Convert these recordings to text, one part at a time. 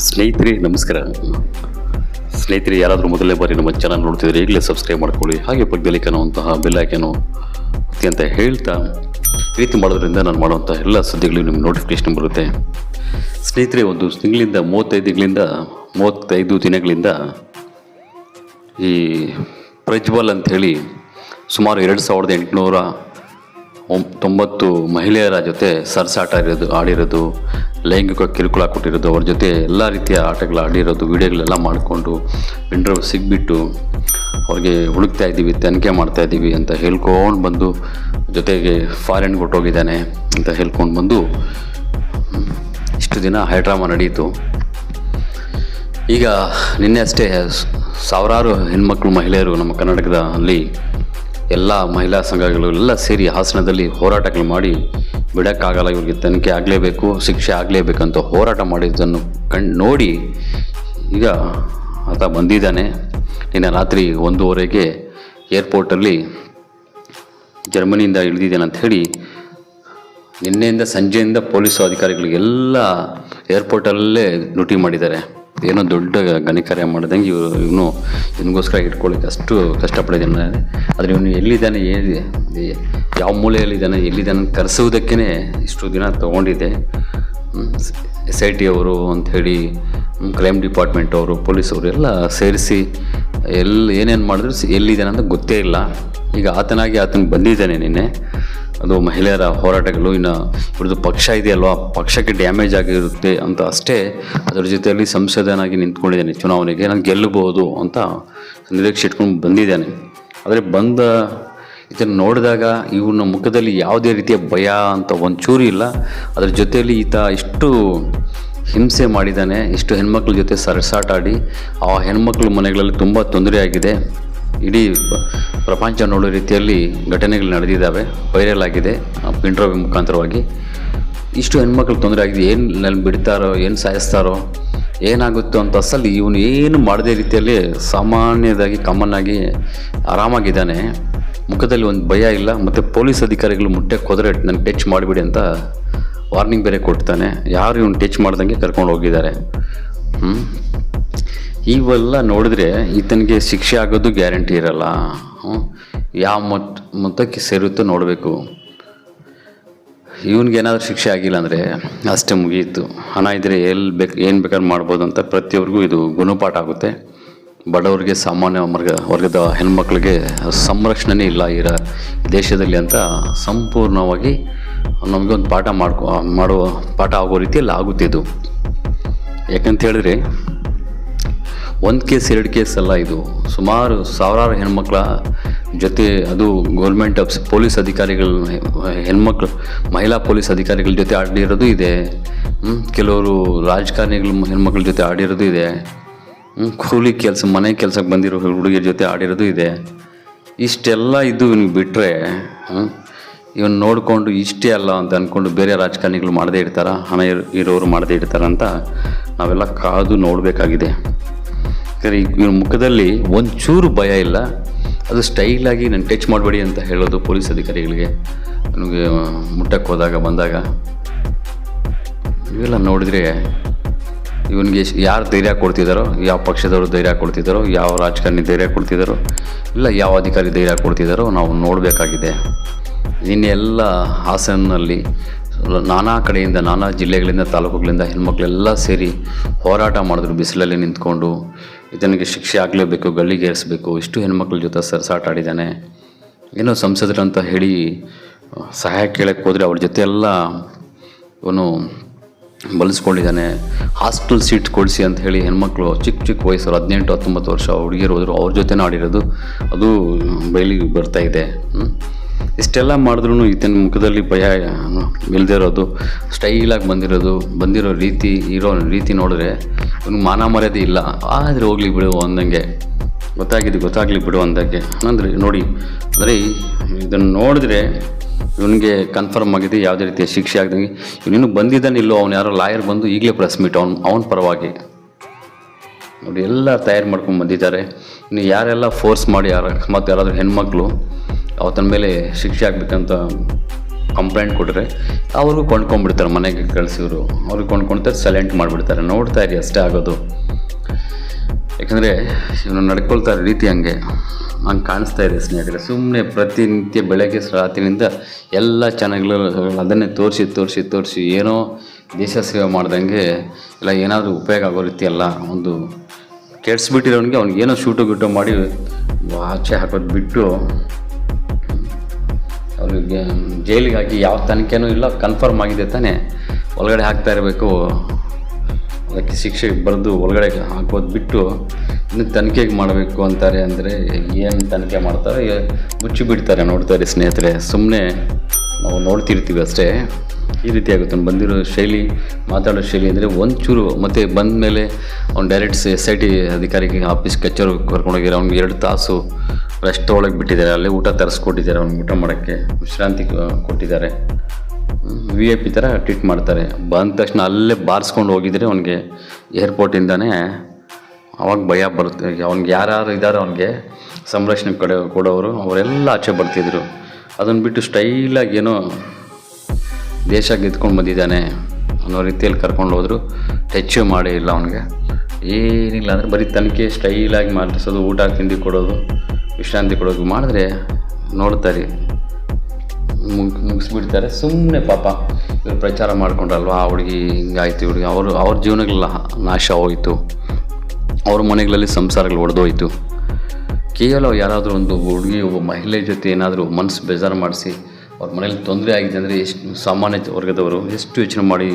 ಸ್ನೇಹಿತರೆ ನಮಸ್ಕಾರ ಸ್ನೇಹಿತರೆ, ಯಾರಾದರೂ ಮೊದಲನೇ ಬಾರಿ ನಮ್ಮ ಚಾನಲ್ ನೋಡ್ತಿದ್ರೆ ಈಗಲೇ ಸಬ್ಸ್ಕ್ರೈಬ್ ಮಾಡ್ಕೊಳ್ಳಿ. ಹಾಗೆ ಪಕ್ಕದಲ್ಲಿ ಕಾಣುವಂತಹ ಬೆಲ್ ಐಕನು ಅಂತ ಹೇಳ್ತಾ ಈ ರೀತಿ ಮಾಡೋದ್ರಿಂದ ನಾನು ಮಾಡುವಂಥ ಎಲ್ಲ ಸುದ್ದಿಗಳು ನಿಮ್ಗೆ ನೋಟಿಫಿಕೇಶನ್ ಬರುತ್ತೆ. ಸ್ನೇಹಿತರೆ, ಒಂದು ತಿಂಗಳಿಂದ ಮೂವತ್ತೈದು ತಿಂಗಳಿಂದ ಮೂವತ್ತೈದು ದಿನಗಳಿಂದ ಈ ಪ್ರಜ್ವಲ್ ಅಂಥೇಳಿ ಸುಮಾರು ಎರಡು ಸಾವಿರದ ಎಂಟುನೂರ ತೊಂಬತ್ತು ಮಹಿಳೆಯರ ಜೊತೆ ಸರ್ಸಾಟ ಇರೋದು ಆಡಿರೋದು, ಲೈಂಗಿಕ ಕಿರುಕುಳ ಕೊಟ್ಟಿರೋದು, ಅವ್ರ ಜೊತೆ ಎಲ್ಲ ರೀತಿಯ ಆಟಗಳು ಆಡಿರೋದು, ವೀಡಿಯೋಗಳೆಲ್ಲ ಮಾಡಿಕೊಂಡು ಇಂಟರ್ವ್ಯೂ ಸಿಗ್ಬಿಟ್ಟು ಅವ್ರಿಗೆ ಹುಡುಕ್ತಾ ಇದ್ದೀವಿ, ತನಿಖೆ ಮಾಡ್ತಾ ಇದ್ದೀವಿ ಅಂತ ಹೇಳ್ಕೊಂಡು ಬಂದು ಜೊತೆಗೆ ಫಾರಿನ್ ಕೊಟ್ಟೋಗಿದ್ದಾನೆ ಅಂತ ಹೇಳ್ಕೊಂಡು ಬಂದು ಇಷ್ಟು ದಿನ ಹೈಡ್ರಾಮಾ ನಡೆಯಿತು. ಈಗ ನಿನ್ನೆ ಅಷ್ಟೇ ಸಾವಿರಾರು ಹೆಣ್ಮಕ್ಳು ಮಹಿಳೆಯರು ನಮ್ಮ ಕರ್ನಾಟಕದ ಅಲ್ಲಿ ಎಲ್ಲ ಮಹಿಳಾ ಸಂಘಗಳು ಎಲ್ಲ ಸೇರಿ ಹಾಸನದಲ್ಲಿ ಹೋರಾಟಗಳು ಮಾಡಿ ಬಿಡೋಕ್ಕಾಗಲ್ಲ ಇವ್ರಿಗೆ ತನಿಖೆ ಆಗಲೇಬೇಕು, ಶಿಕ್ಷೆ ಆಗಲೇಬೇಕಂತ ಹೋರಾಟ ಮಾಡಿದ್ದನ್ನು ಕಣ್ಣು ನೋಡಿ ಈಗ ಆತ ಬಂದಿದ್ದಾನೆ. ನಿನ್ನೆ ರಾತ್ರಿ ಒಂದೂವರೆಗೆ ಏರ್ಪೋರ್ಟಲ್ಲಿ ಜರ್ಮನಿಯಿಂದ ಇಳಿದಿದ್ದೇನೆ ಹೇಳಿ ನಿನ್ನೆಯಿಂದ ಸಂಜೆಯಿಂದ ಪೊಲೀಸ್ ಅಧಿಕಾರಿಗಳಿಗೆಲ್ಲ ಏರ್ಪೋರ್ಟಲ್ಲೇ ಡ್ಯೂಟಿ ಮಾಡಿದ್ದಾರೆ. ಏನೋ ದೊಡ್ಡ ಗಣಿಕಾರ್ಯ ಮಾಡಿದಂಗೆ ಇವರು ಇವನು ಇವನಿಗೋಸ್ಕರ ಇಟ್ಕೊಳ್ಳಿಕ್ಕೆ ಅಷ್ಟು ಕಷ್ಟಪಟ್ಟಿದ್ದಾನೆ ಆದರೆ ಇವನು ಎಲ್ಲಿದ್ದಾನೆ ಏನಿದೆ ಯಾವ ಮೂಲೆಯಲ್ಲಿದ್ದಾನೆ, ಎಲ್ಲಿದ್ದಾನೆ ಕರೆಸುವುದಕ್ಕೇ ಇಷ್ಟು ದಿನ ತೊಗೊಂಡಿದ್ದೆ. ಎಸ್ ಐ ಟಿ ಅವರು ಅಂಥೇಳಿ ಕ್ರೈಮ್ ಡಿಪಾರ್ಟ್ಮೆಂಟ್ ಅವರು ಪೊಲೀಸವರು ಎಲ್ಲ ಸೇರಿಸಿ ಎಲ್ಲಿ ಏನೇನು ಮಾಡಿದ್ರು ಎಲ್ಲಿದ್ದಾನೆ ಅಂತ ಗೊತ್ತೇ ಇಲ್ಲ. ಈಗ ಆತನಾಗಿ ಆತನಿಗೆ ಬಂದಿದ್ದಾನೆ ನಿನ್ನೆ. ಅದು ಮಹಿಳೆಯರ ಹೋರಾಟಗಳು ಇನ್ನು ಇವ್ರದ್ದು ಪಕ್ಷ ಇದೆಯಲ್ವಾ? ಪಕ್ಷಕ್ಕೆ ಡ್ಯಾಮೇಜ್ ಆಗಿರುತ್ತೆ ಅಂತ ಅಷ್ಟೇ ಅದರ ಜೊತೆಯಲ್ಲಿ ಸಂಸದನಾಗಿ ನಿಂತ್ಕೊಂಡಿದ್ದಾನೆ ಚುನಾವಣೆಗೆ. ನಾನು ಗೆಲ್ಲಬಹುದು ಅಂತ ನಿರೀಕ್ಷೆ ಇಟ್ಕೊಂಡು ಬಂದಿದ್ದಾನೆ. ಆದರೆ ಬಂದ ಇದನ್ನು ನೋಡಿದಾಗ ಇವನ ಮುಖದಲ್ಲಿ ಯಾವುದೇ ರೀತಿಯ ಭಯ ಅಂತ ಒಂಚೂರು ಇಲ್ಲ. ಅದರ ಜೊತೆಯಲ್ಲಿ ಈತ ಇಷ್ಟು ಹಿಂಸೆ ಮಾಡಿದ್ದಾನೆ, ಇಷ್ಟು ಹೆಣ್ಮಕ್ಳ ಜೊತೆ ಸರಸಾಟಾಡಿ, ಆ ಹೆಣ್ಮಕ್ಳ ಮನೆಗಳಲ್ಲಿ ತುಂಬ ತೊಂದರೆ ಆಗಿದೆ. ಇಡೀ ಪ್ರಪಂಚ ನೋಡೋ ರೀತಿಯಲ್ಲಿ ಘಟನೆಗಳು ನಡೆದಿದ್ದಾವೆ ವೈರಲ್ ಆಗಿದೆ ಪಿಂಟ್ರೋ ಮುಖಾಂತರವಾಗಿ. ಇಷ್ಟು ಹೆಣ್ಮಕ್ಳು ತೊಂದರೆ ಆಗಿದೆ, ಏನು ನನ್ನ ಬಿಡ್ತಾರೋ, ಏನು ಸಾಯಿಸ್ತಾರೋ, ಏನಾಗುತ್ತೋ ಅಂತ ಅಸಲು ಇವನು ಏನು ಮಾಡದೇ ರೀತಿಯಲ್ಲಿ ಸಾಮಾನ್ಯದಾಗಿ ಕಾಮನ್ ಆಗಿ ಆರಾಮಾಗಿದ್ದಾನೆ. ಮುಖದಲ್ಲಿ ಒಂದು ಭಯ ಇಲ್ಲ, ಮತ್ತು ಪೊಲೀಸ್ ಅಧಿಕಾರಿಗಳು ಮುಟ್ಟೆ ಕೊದರೆ ನನಗೆ ಟಚ್ ಮಾಡಿಬಿಡಿ ಅಂತ ವಾರ್ನಿಂಗ್ ಬೇರೆ ಕೊಡ್ತಾನೆ. ಯಾರು ಇವನು ಟಚ್ ಮಾಡ್ದಂಗೆ ಕರ್ಕೊಂಡು ಹೋಗಿದ್ದಾರೆ. ಹ್ಞೂ ಇವೆಲ್ಲ ನೋಡಿದ್ರೆ ಈತನಿಗೆ ಶಿಕ್ಷೆ ಆಗೋದು ಗ್ಯಾರಂಟಿ ಇರಲ್ಲ? ಯಾವ ಮೊತ್ತ ಮೊತ್ತಕ್ಕೆ ಸೇರುತ್ತೋ ನೋಡಬೇಕು. ಇವನಿಗೆ ಏನಾದರೂ ಶಿಕ್ಷೆ ಆಗಿಲ್ಲ ಅಂದರೆ ಅಷ್ಟೇ ಮುಗಿಯಿತು. ಹಣ ಇದ್ದರೆ ಎಲ್ಲಿ ಬೇಕು, ಏನು ಬೇಕಾದ್ರೂ ಮಾಡ್ಬೋದು ಅಂತ ಪ್ರತಿಯೊಬ್ಬರಿಗೂ ಇದು ಗುಣಪಾಠ ಆಗುತ್ತೆ. ಬಡವರಿಗೆ ಸಾಮಾನ್ಯ ವರ್ಗ, ವರ್ಗದ ಹೆಣ್ಮಕ್ಳಿಗೆ ಸಂರಕ್ಷಣೆ ಇಲ್ಲ ಈ ದೇಶದಲ್ಲಿ ಅಂತ ಸಂಪೂರ್ಣವಾಗಿ ನಮಗೊಂದು ಪಾಠ ಮಾಡ್ಕೊ, ಮಾಡುವ ಪಾಠ ಆಗೋ ರೀತಿಯಲ್ಲಿ ಆಗುತ್ತೆ ಯಾಕಂತ ಹೇಳಿದ್ರೆ ಒಂದು ಕೇಸ್, ಎರಡು ಕೇಸ್ ಅಲ್ಲ ಇದು. ಸುಮಾರು ಸಾವಿರಾರು ಹೆಣ್ಮಕ್ಳ ಜೊತೆ ಅದು ಗೌರ್ಮೆಂಟ್ ಆಫ್ ಪೊಲೀಸ್ ಅಧಿಕಾರಿಗಳ, ಹೆಣ್ಮಕ್ಳು, ಮಹಿಳಾ ಪೊಲೀಸ್ ಅಧಿಕಾರಿಗಳ ಜೊತೆ ಆಡಿರೋದು ಇದೆ. ಕೆಲವರು ರಾಜಕಾರಣಿಗಳ, ಹೆಣ್ಮಕ್ಳ ಜೊತೆ ಆಡಿರೋದು ಇದೆ. ಕೂಲಿ ಕೆಲಸ, ಮನೆ ಕೆಲಸಕ್ಕೆ ಬಂದಿರೋ ಹುಡುಗಿಯ ಜೊತೆ ಆಡಿರೋದು ಇದೆ. ಇಷ್ಟೆಲ್ಲ ಇದ್ದು ಇವ್ನಿಗೆ ಬಿಟ್ಟರೆ ಇವನು ನೋಡಿಕೊಂಡು ಇಷ್ಟೇ ಅಲ್ಲ ಅಂತ ಅಂದ್ಕೊಂಡು ಬೇರೆ ರಾಜಕಾರಣಿಗಳು ಮಾಡದೇ ಇರ್ತಾರ, ಹಣ ಇರೋರು ಮಾಡದೇ ಇರ್ತಾರ ನಾವೆಲ್ಲ ಕಾದು ನೋಡಬೇಕಾಗಿದೆ. ಯಾಕಂದರೆ ಇವ್ರ ಮುಖದಲ್ಲಿ ಒಂಚೂರು ಭಯ ಇಲ್ಲ. ಅದು ಸ್ಟೈಲಾಗಿ ನಾನು ಟಚ್ ಮಾಡಬೇಡಿ ಅಂತ ಹೇಳೋದು ಪೊಲೀಸ್ ಅಧಿಕಾರಿಗಳಿಗೆ. ನನಗೆ ಮುಟ್ಟಕ್ಕೆ ಹೋದಾಗ, ಬಂದಾಗ ಇವೆಲ್ಲ ನೋಡಿದರೆ ಇವನಿಗೆ ಯಾರು ಧೈರ್ಯ ಕೊಡ್ತಿದ್ದಾರೋ ಯಾವ ಪಕ್ಷದವರು ಧೈರ್ಯ ಕೊಡ್ತಿದ್ದಾರೋ ಯಾವ ರಾಜಕಾರಣಿ ಧೈರ್ಯ ಕೊಡ್ತಿದ್ದಾರೋ ಇಲ್ಲ ಯಾವ ಅಧಿಕಾರಿ ಧೈರ್ಯ ಕೊಡ್ತಿದ್ದಾರೋ ನಾವು ನೋಡಬೇಕಾಗಿದೆ. ಇನ್ನೆಲ್ಲ ಹಾಸನಲ್ಲಿ ನಾನಾ ಕಡೆಯಿಂದ, ನಾನಾ ಜಿಲ್ಲೆಗಳಿಂದ, ತಾಲೂಕುಗಳಿಂದ ಹೆಣ್ಮಕ್ಳೆಲ್ಲ ಸೇರಿ ಹೋರಾಟ ಮಾಡಿದ್ರು, ಬಿಸಿಲಲ್ಲಿ ನಿಂತ್ಕೊಂಡು. ಇದನಿಗೆ ಶಿಕ್ಷೆ ಆಗಲೇಬೇಕು ಗಲ್ಲಿಗೇರಿಸಬೇಕು ಇಷ್ಟು ಹೆಣ್ಮಕ್ಳ ಜೊತೆ ಸರಸಾಟ ಆಡಿದ್ದಾನೆ. ಏನೋ ಸಂಸದರಂತ ಹೇಳಿ ಸಹಾಯ ಕೇಳಕ್ಕೆ ಹೋದರೆ ಅವ್ರ ಜೊತೆ ಎಲ್ಲ ಇವನು ಬಳಸ್ಕೊಂಡಿದ್ದಾನೆ. ಹಾಸ್ಟೆಲ್ ಸೀಟ್ ಕೊಡಿಸಿ ಅಂತ ಹೇಳಿ ಹೆಣ್ಮಕ್ಳು, ಚಿಕ್ಕ ಚಿಕ್ಕ ವಯಸ್ಸು ಹದಿನೆಂಟು, ಹತ್ತೊಂಬತ್ತು ವರ್ಷ ಹುಡುಗಿಯರು ಹೋದರು, ಅವ್ರ ಜೊತೆ ಆಡಿರೋದು. ಅದು ಬಯಲಿಗೆ ಬರ್ತಾ ಇದೆ. ಹ್ಮ್. ಇಷ್ಟೆಲ್ಲ ಮಾಡಿದ್ರು ಈತನ ಮುಖದಲ್ಲಿ ಭಯ ಇರೋದು ಸ್ಟೈಲಾಗಿ ಬಂದಿರೋದು, ಬಂದಿರೋ ರೀತಿ, ಇರೋ ರೀತಿ ನೋಡಿದ್ರೆ ಇವ್ನಿಗೆ ಮಾನ ಮರ್ಯಾದೆ ಇಲ್ಲ. ಆದರೆ ಹೋಗ್ಲಿ ಬಿಡು ಅಂದಂಗೆ. ಗೊತ್ತಾಗಿದ್ದು ಗೊತ್ತಾಗ್ಲಿ ಬಿಡು ಅಂದಂಗೆ. ಅಂದರೆ ನೋಡಿ, ಅಂದರೆ ಇದನ್ನು ನೋಡಿದ್ರೆ ಇವನಿಗೆ ಕನ್ಫರ್ಮ್ ಆಗಿದೆ, ಯಾವುದೇ ರೀತಿಯ ಶಿಕ್ಷೆ ಆಗ್ದಂಗೆ. ಬಂದಿದ್ದಾನೆ ಬಂದಿದ್ದಾನಿಲ್ಲೋ, ಅವ್ನು ಯಾರೋ ಲಾಯರ್ ಬಂದು ಈಗಲೇ ಪ್ರೆಸ್ ಮೀಟ್ ಅವ್ನು, ಅವನ ಪರವಾಗಿ. ನೋಡಿ, ಎಲ್ಲ ತಯಾರು ಮಾಡ್ಕೊಂಡು ಬಂದಿದ್ದಾರೆ. ಇನ್ನು ಯಾರೆಲ್ಲ ಫೋರ್ಸ್ ಮಾಡಿ, ಯಾರ ಮತ್ತು ಯಾರಾದರೂ ಹೆಣ್ಮಕ್ಳು ಅವತ್ತನ ಮೇಲೆ ಶಿಕ್ಷೆ ಆಗಬೇಕಂತ ಕಂಪ್ಲೇಂಟ್ ಕೊಟ್ಟರೆ ಅವ್ರಿಗೂ ಕೊಂಡ್ಕೊಂಡ್ಬಿಡ್ತಾರೆ, ಮನೆಗೆ ಕಳಿಸಿದ್ರು. ಅವ್ರಿಗೆ ಕೊಂಡ್ಕೊಳ್ತಾರೆ ಸೈಲೆಂಟ್ ಮಾಡಿಬಿಡ್ತಾರೆ. ನೋಡ್ತಾ ಇರಿ, ಅಷ್ಟೇ ಆಗೋದು. ಯಾಕಂದರೆ, ಇವನು ನಡ್ಕೊಳ್ತಾ ರೀತಿ ಹಂಗೆ ಹಂಗೆ ಕಾಣಿಸ್ತಾ ಇದೆ ಸ್ನೇಹಿತರೆ. ಸುಮ್ಮನೆ ಪ್ರತಿನಿತ್ಯ ಬೆಳಗ್ಗೆ ರಾತ್ರಿನಿಂದ ಎಲ್ಲ ಚಾನಲ್ಗಳು ಅದನ್ನೇ ತೋರಿಸಿ ತೋರಿಸಿ ತೋರಿಸಿ, ಏನೋ ದೇಶ ಸೇವೆ ಮಾಡ್ದಂಗೆ ಇಲ್ಲ ಏನಾದರೂ ಉಪಯೋಗ ಆಗೋ ರೀತಿ ಅಲ್ಲ. ಒಂದು ಕೆಡಿಸ್ಬಿಟ್ಟಿರೋನಿಗೆ ಅವ್ನಿಗೆ ಏನೋ ಶೂಟು ಗಿಟು ಮಾಡಿ ಆಚೆ ಹಾಕೋದು ಬಿಟ್ಟು ಅವ್ರಿಗೆ ಜೈಲಿಗೆ ಹಾಕಿ ಯಾವ ತನಿಖೆನೂ ಇಲ್ಲ ಕನ್ಫರ್ಮ್ ಆಗಿದೆ ತಾನೇ. ಒಳಗಡೆ ಹಾಕ್ತಾ ಇರಬೇಕು. ಅದಕ್ಕೆ ಶಿಕ್ಷೆ ಬರೆದು ಒಳಗಡೆ ಹಾಕೋದು ಬಿಟ್ಟು ಇನ್ನು ತನಿಖೆಗೆ ಮಾಡಬೇಕು ಅಂತಾರೆ ಅಂದರೆ ಏನು ತನಿಖೆ ಮಾಡ್ತಾರೆ? ಮುಚ್ಚಿ ಬಿಡ್ತಾರೆ ನೋಡ್ತಾರೆ ಸ್ನೇಹಿತರೆ. ಸುಮ್ಮನೆ ನಾವು ನೋಡ್ತಿರ್ತೀವಿ ಅಷ್ಟೇ. ಈ ರೀತಿ ಆಗುತ್ತೆ. ಬಂದಿರೋ ಶೈಲಿ, ಮಾತಾಡೋ ಶೈಲಿ ಅಂದರೆ ಒಂಚೂರು ಮತ್ತು ಬಂದ ಮೇಲೆ ಅವ್ನು ಡೈರೆಕ್ಟ್ ಎಸ್ ಐ ಟಿ ಅಧಿಕಾರಿಗೆ ಆಫೀಸ್ ಕಚೇರಿ ಕರ್ಕೊಂಡೋಗಿರೋ ಅವ್ನಿಗೆ ಎರಡು ತಾಸು ರೆಸ್ಟ್ ಒಳಗೆ ಬಿಟ್ಟಿದ್ದಾರೆ. ಅಲ್ಲಿ ಊಟ ತರಿಸ್ಕೊಟ್ಟಿದ್ದಾರೆ, ಅವ್ನಿಗೆ ಊಟ ಮಾಡೋಕ್ಕೆ ವಿಶ್ರಾಂತಿ ಕೊಟ್ಟಿದ್ದಾರೆ. ವಿ ಐ ಪಿ ಥರ ಟ್ರೀಟ್ ಮಾಡ್ತಾರೆ. ಬಂದ ತಕ್ಷಣ ಅಲ್ಲೇ ಬಾರಿಸ್ಕೊಂಡು ಹೋಗಿದ್ರೆ ಅವನಿಗೆ ಏರ್ಪೋರ್ಟಿಂದನೇ ಅವಾಗ ಭಯ ಬರುತ್ತೆ. ಅವ್ನಿಗೆ ಯಾರ್ಯಾರು ಇದ್ದಾರೆ ಅವನಿಗೆ ಸಂರಕ್ಷಣೆ ಕಡೆ ಕೊಡೋರು, ಅವರೆಲ್ಲ ಆಚೆ ಬರ್ತಿದ್ರು. ಅದನ್ನು ಬಿಟ್ಟು ಸ್ಟೈಲಾಗಿ ಏನೋ ದೇಶ ಗೆದ್ಕೊಂಡು ಬಂದಿದ್ದಾನೆ ಅನ್ನೋ ರೀತಿಯಲ್ಲಿ ಕರ್ಕೊಂಡು ಹೋದರು. ಟಚ್ ಮಾಡೇ ಇಲ್ಲ ಅವನಿಗೆ. ಏನಿಲ್ಲ ಅಂದರೆ ಬರೀ ತನಿಖೆ ಸ್ಟೈಲಾಗಿ ಮಾಡಿಸೋದು, ಊಟ, ತಿಂಡಿ ಕೊಡೋದು. ವಿಶ್ರಾಂತಿ ಕೊಡೋದು ಮಾಡಿದ್ರೆ ನೋಡ್ತಾರೆ ಮುಗ್, ಮುಗಿಸ್ಬಿಡ್ತಾರೆ. ಸುಮ್ಮನೆ ಪಾಪ ಇವರು ಪ್ರಚಾರ ಮಾಡ್ಕೊಂಡ್ರಲ್ವಾ, ಆ ಹುಡುಗಿ ಹಿಂಗಾಯ್ತು ಹುಡುಗಿ ಅವರು, ಅವ್ರ ಜೀವನಗಳೆಲ್ಲ ನಾಶ ಹೋಯಿತು. ಅವ್ರ ಮನೆಗಳಲ್ಲಿ ಸಂಸಾರಗಳು ಒಡೆದೋಯ್ತು. ಕೇವಲ ಯಾರಾದರೂ ಒಂದು ಹುಡುಗಿ, ಒಬ್ಬ ಮಹಿಳೆ ಜೊತೆ ಏನಾದರೂ ಮನಸ್ಸು ಬೇಜಾರು ಮಾಡಿಸಿ, ಅವ್ರ ಮನೇಲಿ ತೊಂದರೆ ಆಗಿದೆ ಅಂದರೆ ಎಷ್ಟು ಸಾಮಾನ್ಯ ವರ್ಗದವರು, ಎಷ್ಟು ಯೋಚನೆ ಮಾಡಿ,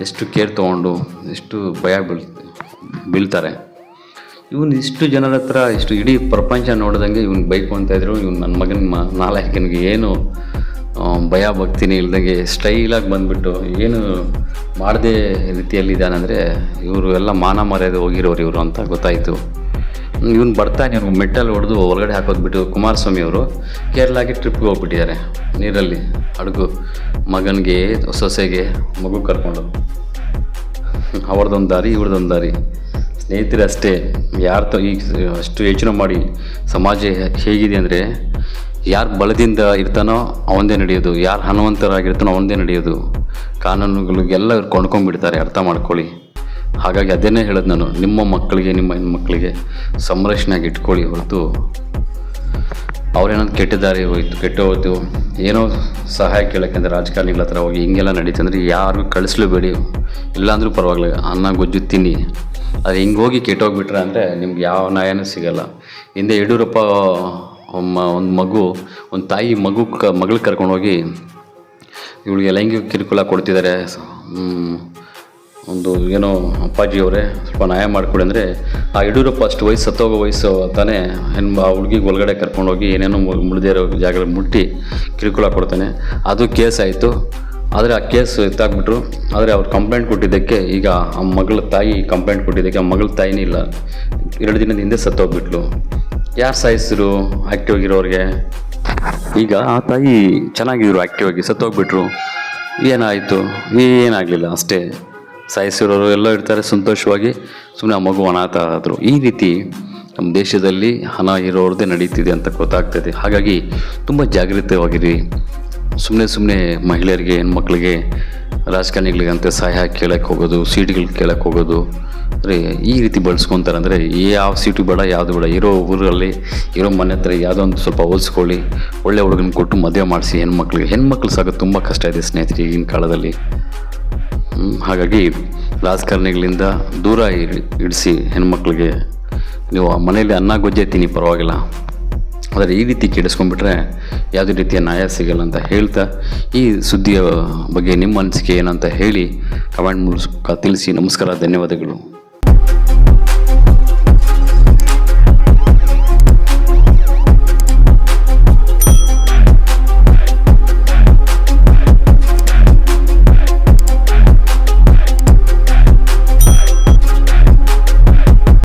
ಎಷ್ಟು ಕೇರ್ ತೊಗೊಂಡು, ಎಷ್ಟು ಭಯ ಬೀಳ್, ಬೀಳ್ತಾರೆ. ಇವನು ಇಷ್ಟು ಜನರ ಹತ್ರ ಇಷ್ಟು ಇಡೀ ಪ್ರಪಂಚ ನೋಡ್ದಂಗೆ ಇವ್ನು ಬೈಕ್ ಅಂತ ಇದ್ರು, ಇವ್ನು ನನ್ನ ಮಗನ ಮ ನಾಲಾಯಕನಿಗೆ ಏನು ಭಯ ಭಕ್ತಿನೇ ಇಲ್ದಂಗೆ ಸ್ಟೈಲಾಗಿ ಬಂದುಬಿಟ್ಟು ಏನು ಮಾಡದೇ ರೀತಿಯಲ್ಲಿ ಇದ್ದಾನಂದರೆ ಇವರು ಎಲ್ಲ ಮಾನ ಮರ್ಯಾದೆ ಹೋಗಿರೋರು ಇವರು ಅಂತ ಗೊತ್ತಾಯಿತು. ಇವನು ಬರ್ತಾನೆ ಇವ್ನು ಮೆಟ್ಟಲ್ಲಿ ಹೊಡೆದು ಒಳಗಡೆ ಹಾಕೋದ್ಬಿಟ್ಟು ಕುಮಾರಸ್ವಾಮಿ ಅವರು ಕೇರಳಾಗೆ ಟ್ರಿಪ್ಗೆ ಹೋಗ್ಬಿಟ್ಟಿದ್ದಾರೆ, ನೀರಲ್ಲಿ ಹಡಗು ಮಗನಿಗೆ, ಸೊಸೆಗೆ ಮಗು ಕರ್ಕೊಂಡು. ಅವ್ರದ್ದೊಂದು ದಾರಿ ಇವ್ರದ್ದೊಂದು ದಾರಿ. ಸ್ನೇಹಿತರೆ ಅಷ್ಟೇ, ಯಾರು ಈ ಅಷ್ಟು ಯೋಚನೆ ಮಾಡಿ ಸಮಾಜ ಹೇಗಿದೆ ಅಂದರೆ ಯಾರು ಬಲದಿಂದ ಇರ್ತಾನೋ ಅವಂದೇ ನಡೆಯೋದು, ಯಾರು ಹನುಮಂತರಾಗಿರ್ತಾನೋ ಅವಂದೇ ನಡೆಯೋದು. ಕಾನೂನುಗಳಿಗೆಲ್ಲ ಕೊಂಡ್ಕೊಂಡ್ಬಿಡ್ತಾರೆ, ಅರ್ಥ ಮಾಡ್ಕೊಳ್ಳಿ. ಹಾಗಾಗಿ ಅದನ್ನೇ ಹೇಳೋದು ನಾನು, ನಿಮ್ಮ ಮಕ್ಕಳಿಗೆ, ನಿಮ್ಮ ಹೆಣ್ಮಕ್ಳಿಗೆ ಸಂರಕ್ಷಣೆಯಾಗಿ ಇಟ್ಕೊಳ್ಳಿ ಹೊರತು. ಅವ್ರೇನಾದ್ರು ಕೆಟ್ಟ ದಾರಿ ಹೋಯ್ತು ಕೆಟ್ಟ ಹೋಯ್ತು ಏನೋ ಸಹಾಯ ಕೇಳೋಕ್ಕಂದ್ರೆ ರಾಜಕಾರಣಿಗಳ ಹತ್ರ ಹೋಗಿ ಹಿಂಗೆಲ್ಲ ನಡೀತಂದ್ರೆ ಯಾರಿಗೂ ಕಳಿಸ್ಲೇಬೇಡಿ ಇಲ್ಲಾಂದ್ರೂ ಪರವಾಗಿಲ್ಲ, ಅನ್ನ, ಗೊಜ್ಜು ತಿನ್ನಿ. ಅದು ಹಿಂಗೆ ಹೋಗಿ ಕೆಟ್ಟೋಗ್ಬಿಟ್ರೆ ಅಂದರೆ ನಿಮ್ಗೆ ಯಾವ ನಾಯನೂ ಸಿಗಲ್ಲ. ಹಿಂದೆ ಯಡಿಯೂರಪ್ಪ ಒಂದು ಮಗು, ಒಂದು ತಾಯಿ ಮಗು ಕ ಮಗಳು ಕರ್ಕೊಂಡೋಗಿ ಇವಳಿಗೆ ಲೈಂಗಿಕ ಕಿರುಕುಳ ಕೊಡ್ತಿದ್ದಾರೆ ಒಂದು ಏನೋ ಅಪ್ಪಾಜಿಯವರೇ ಸ್ವಲ್ಪ ನ್ಯಾಯ ಮಾಡಿಕೊಡಿ ಅಂದರೆ ಆ ಯಡಿಯೂರಪ್ಪ ಅಷ್ಟು ವಯಸ್ಸು, ಸತ್ತೋಗೋ ವಯಸ್ಸು ತಾನೇ ಹೆಣ್ಣು ಆ ಹುಡುಗಿಗೆ ಒಳಗಡೆ ಕರ್ಕೊಂಡೋಗಿ ಏನೇನೋ ಮುಳಿದಿರೋ ಮುಳ್ದೇ ಇರೋ ಜಾಗ ಮುಟ್ಟಿ ಕಿರುಕುಳ ಕೊಡ್ತಾನೆ. ಅದು ಕೇಸ್ ಆಯಿತು. ಆದರೆ ಆ ಕೇಸ್ ಎತ್ತಾಕ್ಬಿಟ್ರು ಆದರೆ ಅವ್ರು ಕಂಪ್ಲೇಂಟ್ ಕೊಟ್ಟಿದ್ದಕ್ಕೆ ಈಗ ಆ ಮಗಳ ತಾಯಿ ಕಂಪ್ಲೇಂಟ್ ಕೊಟ್ಟಿದ್ದಕ್ಕೆ ಆ ಮಗಳ ತಾಯಿನೇ ಇಲ್ಲ. ಎರಡು ದಿನದ ಹಿಂದೆ ಸತ್ತೋಗ್ಬಿಟ್ಲು. ಯಾರು ಸಾಯಿಸಿದ್ರು ಆ್ಯಕ್ಟಿವ್ ಆಗಿರೋರಿಗೆ? ಈಗ ಆ ತಾಯಿ ಚೆನ್ನಾಗಿದ್ರು ಆ್ಯಕ್ಟಿವ್ ಆಗಿ ಸತ್ತೋಗ್ಬಿಟ್ರು. ಏನಾಯಿತು? ಏನಾಗಲಿಲ್ಲ ಅಷ್ಟೇ. ಸಾಯಿಸಿರೋರು ಎಲ್ಲ ಇರ್ತಾರೆ ಸಂತೋಷವಾಗಿ. ಸುಮ್ಮನೆ ಆ ಮಗು ಅನಾಥ ಆದರು. ಈ ರೀತಿ ನಮ್ಮ ದೇಶದಲ್ಲಿ ಹಣ ಇರೋರದೇ ನಡೀತಿದೆ ಅಂತ ಗೊತ್ತಾಗ್ತದೆ ಹಾಗಾಗಿ ತುಂಬ ಜಾಗೃತವಾಗಿರಿ. ಸುಮ್ಮನೆ ಸುಮ್ಮನೆ ಮಹಿಳೆಯರಿಗೆ, ಹೆಣ್ಮಕ್ಳಿಗೆ ರಾಜಕಾರಣಿಗಳಿಗೆ ಅಂತ ಸಹಾಯ ಕೇಳಕ್ಕೆ ಹೋಗೋದು, ಸೀಟ್ಗಳು ಕೇಳಕ್ಕೆ ಹೋಗೋದು, ಅಂದರೆ ಈ ರೀತಿ ಬಳಸ್ಕೊತಾರೆ ಅಂದರೆ ಯಾವ ಸೀಟು ಬೇಡ, ಯಾವುದು ಬೇಡ. ಇರೋ ಊರಲ್ಲಿ, ಇರೋ ಮನೆ ಹತ್ರ ಯಾವುದೋ ಒಂದು ಸ್ವಲ್ಪ ಹೋಲಿಸ್ಕೊಳ್ಳಿ, ಒಳ್ಳೆ ಹುಡುಗನ ಕೊಟ್ಟು ಮದುವೆ ಮಾಡಿಸಿ ಹೆಣ್ಮಕ್ಳಿಗೆ. ಹೆಣ್ಮಕ್ಳು ಸಾಕು ತುಂಬ ಕಷ್ಟ ಇದೆ ಸ್ನೇಹಿತರೆ ಈಗಿನ ಕಾಲದಲ್ಲಿ. ಹಾಗಾಗಿ ರಾಜಕಾರಣಿಗಳಿಂದ ದೂರ ಇಡಿಸಿ ಹೆಣ್ಮಕ್ಳಿಗೆ. ನೀವು ಮನೇಲಿ ಅನ್ನ ಗೊಜ್ಜೆ ತಿನ್ನಿ ಪರವಾಗಿಲ್ಲ. ಆದರೆ ಈ ರೀತಿ ಕೆಡಿಸ್ಕೊಂಡ್ಬಿಟ್ರೆ ಯಾವುದೇ ರೀತಿಯ ನ್ಯಾಯ ಸಿಗಲ್ಲ ಅಂತ ಹೇಳ್ತಾ ಈ ಸುದ್ದಿಯ ಬಗ್ಗೆ ನಿಮ್ಮ ಅನಿಸಿಕೆ ಏನಂತ ಹೇಳಿ ಕಮೆಂಟ್ ಮೂಲಕ ತಿಳಿಸಿ. ನಮಸ್ಕಾರ, ಧನ್ಯವಾದಗಳು.